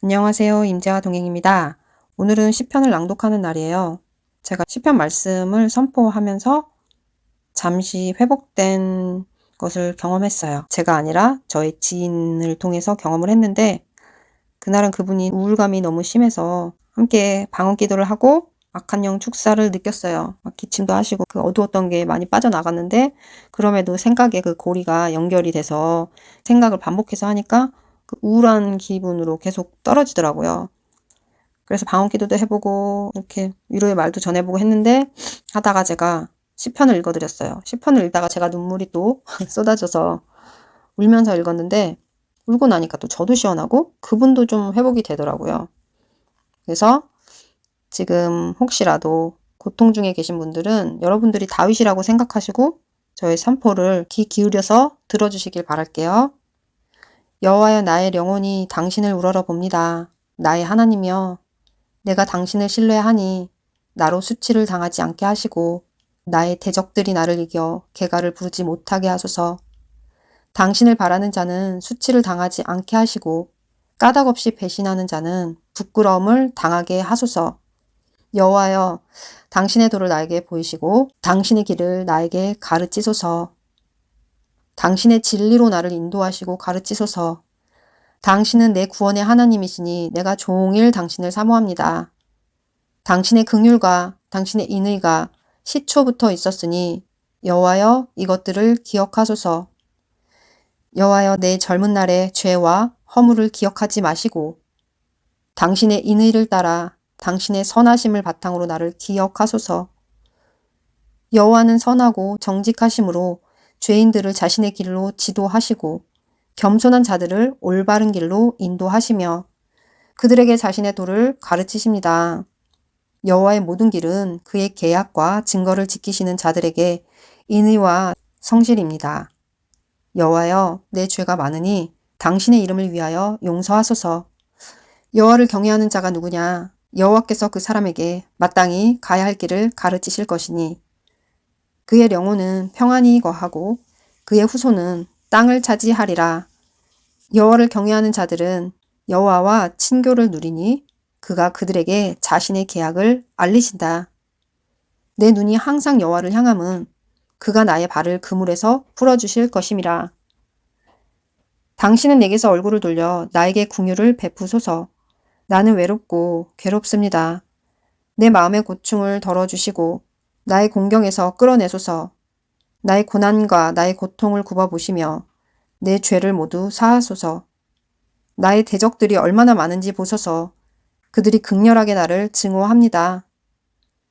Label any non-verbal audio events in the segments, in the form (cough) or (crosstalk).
안녕하세요. 임재화 동행입니다. 오늘은 시편을 낭독하는 날이에요. 제가 시편 말씀을 선포하면서 잠시 회복된 것을 경험했어요. 제가 아니라 저의 지인을 통해서 경험을 했는데 그날은 그분이 우울감이 너무 심해서 함께 방언 기도를 하고 악한 영 축사를 느꼈어요. 막 기침도 하시고 그 어두웠던 게 많이 빠져나갔는데 그럼에도 생각에 그 고리가 연결이 돼서 생각을 반복해서 하니까 그 우울한 기분으로 계속 떨어지더라고요. 그래서 방언 기도도 해보고 이렇게 위로의 말도 전해보고 했는데 하다가 제가 시편을 읽어드렸어요. 시편을 읽다가 제가 눈물이 또 (laughs) 쏟아져서 울면서 읽었는데 울고 나니까 또 저도 시원하고 그분도 좀 회복이 되더라고요. 그래서 지금 혹시라도 고통 중에 계신 분들은 여러분들이 다윗이라고 생각하시고 저의 선포를 귀 기울여서 들어주시길 바랄게요. 여호와여 나의 영혼이 당신을 우러러 봅니다. 나의 하나님이여 내가 당신을 신뢰하니 나로 수치를 당하지 않게 하시고 나의 대적들이 나를 이겨 개가를 부르지 못하게 하소서. 당신을 바라는 자는 수치를 당하지 않게 하시고 까닭없이 배신하는 자는 부끄러움을 당하게 하소서. 여호와여 당신의 도를 나에게 보이시고 당신의 길을 나에게 가르치소서. 당신의 진리로 나를 인도하시고 가르치소서. 당신은 내 구원의 하나님이시니 내가 종일 당신을 사모합니다. 당신의 긍휼과 당신의 인의가 시초부터 있었으니 여호와여 이것들을 기억하소서. 여호와여 내 젊은 날의 죄와 허물을 기억하지 마시고 당신의 인의를 따라 당신의 선하심을 바탕으로 나를 기억하소서. 여호와는 선하고 정직하심으로 죄인들을 자신의 길로 지도하시고 겸손한 자들을 올바른 길로 인도하시며 그들에게 자신의 도를 가르치십니다. 여호와의 모든 길은 그의 계약과 증거를 지키시는 자들에게 인의와 성실입니다. 여호와여 내 죄가 많으니 당신의 이름을 위하여 용서하소서. 여호와를 경외하는 자가 누구냐? 여호와께서 그 사람에게 마땅히 가야 할 길을 가르치실 것이니 그의 영혼은 평안히 거하고 그의 후손은 땅을 차지하리라. 여호와를 경외하는 자들은 여호와와 친교를 누리니 그가 그들에게 자신의 계약을 알리신다. 내 눈이 항상 여호와를 향함은 그가 나의 발을 그물에서 풀어 주실 것임이라. 당신은 내게서 얼굴을 돌려 나에게 궁유를 베푸소서. 나는 외롭고 괴롭습니다. 내 마음의 고충을 덜어 주시고 나의 공경에서 끌어내소서. 나의 고난과 나의 고통을 굽어보시며 내 죄를 모두 사하소서. 나의 대적들이 얼마나 많은지 보소서. 그들이 극렬하게 나를 증오합니다.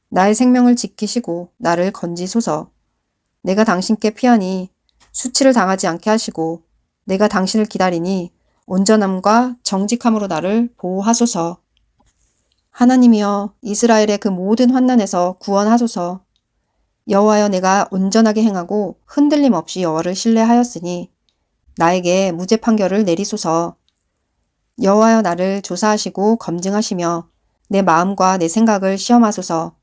나의 생명을 지키시고 나를 건지소서. 내가 당신께 피하니 수치를 당하지 않게 하시고 내가 당신을 기다리니 온전함과 정직함으로 나를 보호하소서. 하나님이여 이스라엘의 그 모든 환난에서 구원하소서. 여호와여 내가 온전하게 행하고 흔들림 없이 여호와를 신뢰하였으니 나에게 무죄 판결을 내리소서. 여호와여 나를 조사하시고 검증하시며 내 마음과 내 생각을 시험하소서.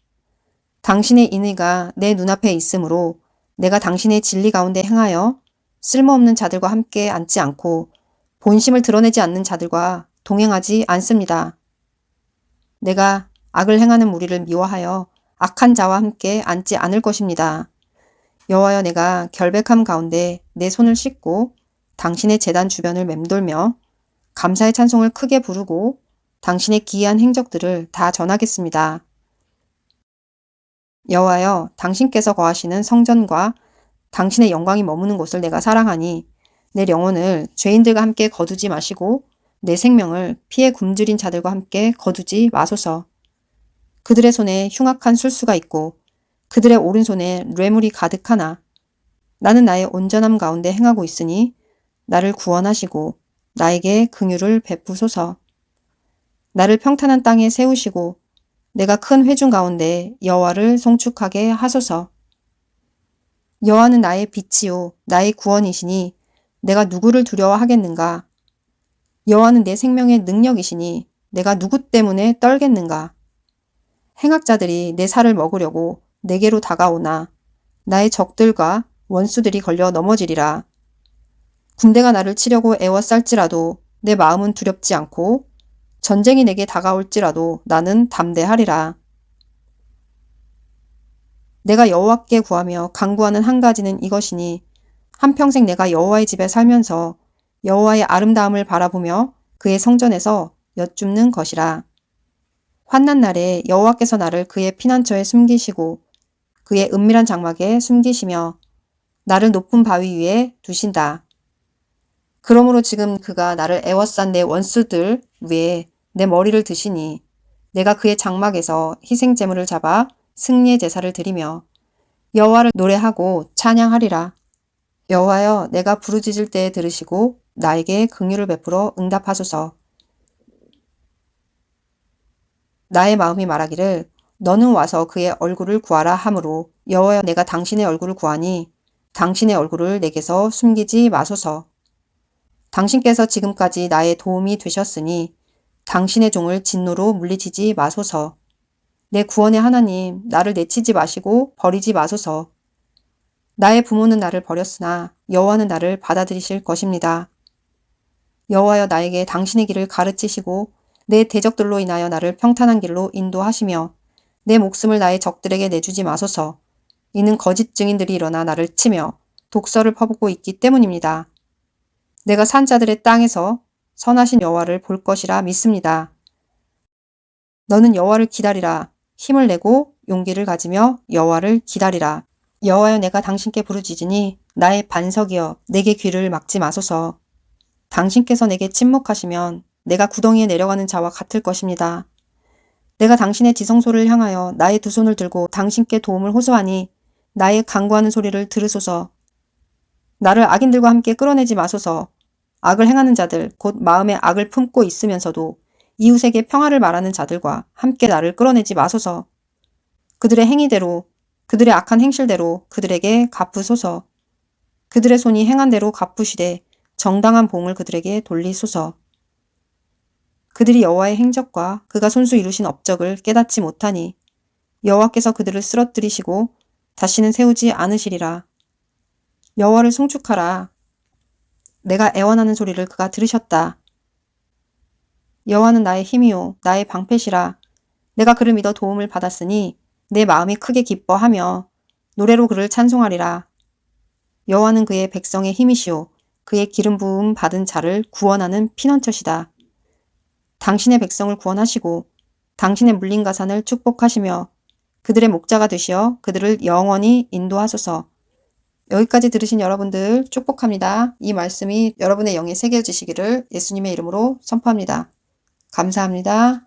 당신의 인의가 내 눈앞에 있으므로 내가 당신의 진리 가운데 행하여 쓸모없는 자들과 함께 앉지 않고 본심을 드러내지 않는 자들과 동행하지 않습니다. 내가 악을 행하는 무리를 미워하여 악한 자와 함께 앉지 않을 것입니다. 여호와여 내가 결백함 가운데 내 손을 씻고 당신의 재단 주변을 맴돌며 감사의 찬송을 크게 부르고 당신의 기이한 행적들을 다 전하겠습니다. 여호와여 당신께서 거하시는 성전과 당신의 영광이 머무는 곳을 내가 사랑하니 내 영혼을 죄인들과 함께 거두지 마시고 내 생명을 피해 굶주린 자들과 함께 거두지 마소서. 그들의 손에 흉악한 술수가 있고 그들의 오른손에 뇌물이 가득하나 나는 나의 온전함 가운데 행하고 있으니 나를 구원하시고 나에게 긍휼을 베푸소서. 나를 평탄한 땅에 세우시고 내가 큰 회중 가운데 여호와를 송축하게 하소서. 여호와는 나의 빛이요 나의 구원이시니 내가 누구를 두려워하겠는가? 여호와는 내 생명의 능력이시니 내가 누구 때문에 떨겠는가? 행악자들이 내 살을 먹으려고 내게로 다가오나 나의 적들과 원수들이 걸려 넘어지리라. 군대가 나를 치려고 애워쌀지라도 내 마음은 두렵지 않고 전쟁이 내게 다가올지라도 나는 담대하리라. 내가 여호와께 구하며 간구하는 한 가지는 이것이니 한평생 내가 여호와의 집에 살면서 여호와의 아름다움을 바라보며 그의 성전에서 여쭙는 것이라. 환난 날에 여호와께서 나를 그의 피난처에 숨기시고 그의 은밀한 장막에 숨기시며 나를 높은 바위 위에 두신다. 그러므로 지금 그가 나를 애워싼 내 원수들 위에 내 머리를 드시니 내가 그의 장막에서 희생 제물을 잡아 승리의 제사를 드리며 여호와를 노래하고 찬양하리라. 여호와여 내가 부르짖을 때에 들으시고 나에게 긍휼을 베풀어 응답하소서. 나의 마음이 말하기를 너는 와서 그의 얼굴을 구하라 하므로 여호와여 내가 당신의 얼굴을 구하니 당신의 얼굴을 내게서 숨기지 마소서. 당신께서 지금까지 나의 도움이 되셨으니 당신의 종을 진노로 물리치지 마소서. 내 구원의 하나님, 나를 내치지 마시고 버리지 마소서. 나의 부모는 나를 버렸으나 여호와는 나를 받아들이실 것입니다. 여호와여 나에게 당신의 길을 가르치시고 내 대적들로 인하여 나를 평탄한 길로 인도하시며 내 목숨을 나의 적들에게 내주지 마소서. 이는 거짓 증인들이 일어나 나를 치며 독서를 퍼붓고 있기 때문입니다. 내가 산자들의 땅에서 선하신 여호와를 볼 것이라 믿습니다. 너는 여호와를 기다리라. 힘을 내고 용기를 가지며 여호와를 기다리라. 여호와여 내가 당신께 부르짖으니 나의 반석이여 내게 귀를 막지 마소서. 당신께서 내게 침묵하시면 내가 구덩이에 내려가는 자와 같을 것입니다. 내가 당신의 지성소를 향하여 나의 두 손을 들고 당신께 도움을 호소하니 나의 간구하는 소리를 들으소서. 나를 악인들과 함께 끌어내지 마소서. 악을 행하는 자들, 곧 마음에 악을 품고 있으면서도 이웃에게 평화를 말하는 자들과 함께 나를 끌어내지 마소서. 그들의 행위대로, 그들의 악한 행실대로 그들에게 갚으소서. 그들의 손이 행한 대로 갚으시되 정당한 봉을 그들에게 돌리소서. 그들이 여호와의 행적과 그가 손수 이루신 업적을 깨닫지 못하니 여호와께서 그들을 쓰러뜨리시고 다시는 세우지 않으시리라. 여호와를 송축하라. 내가 애원하는 소리를 그가 들으셨다. 여호와는 나의 힘이요 나의 방패시라. 내가 그를 믿어 도움을 받았으니 내 마음이 크게 기뻐하며 노래로 그를 찬송하리라. 여호와는 그의 백성의 힘이시요 그의 기름 부음 받은 자를 구원하는 피난처시다. 당신의 백성을 구원하시고 당신의 물린 가산을 축복하시며 그들의 목자가 되시어 그들을 영원히 인도하소서. 여기까지 들으신 여러분들 축복합니다. 이 말씀이 여러분의 영에 새겨지시기를 예수님의 이름으로 선포합니다. 감사합니다.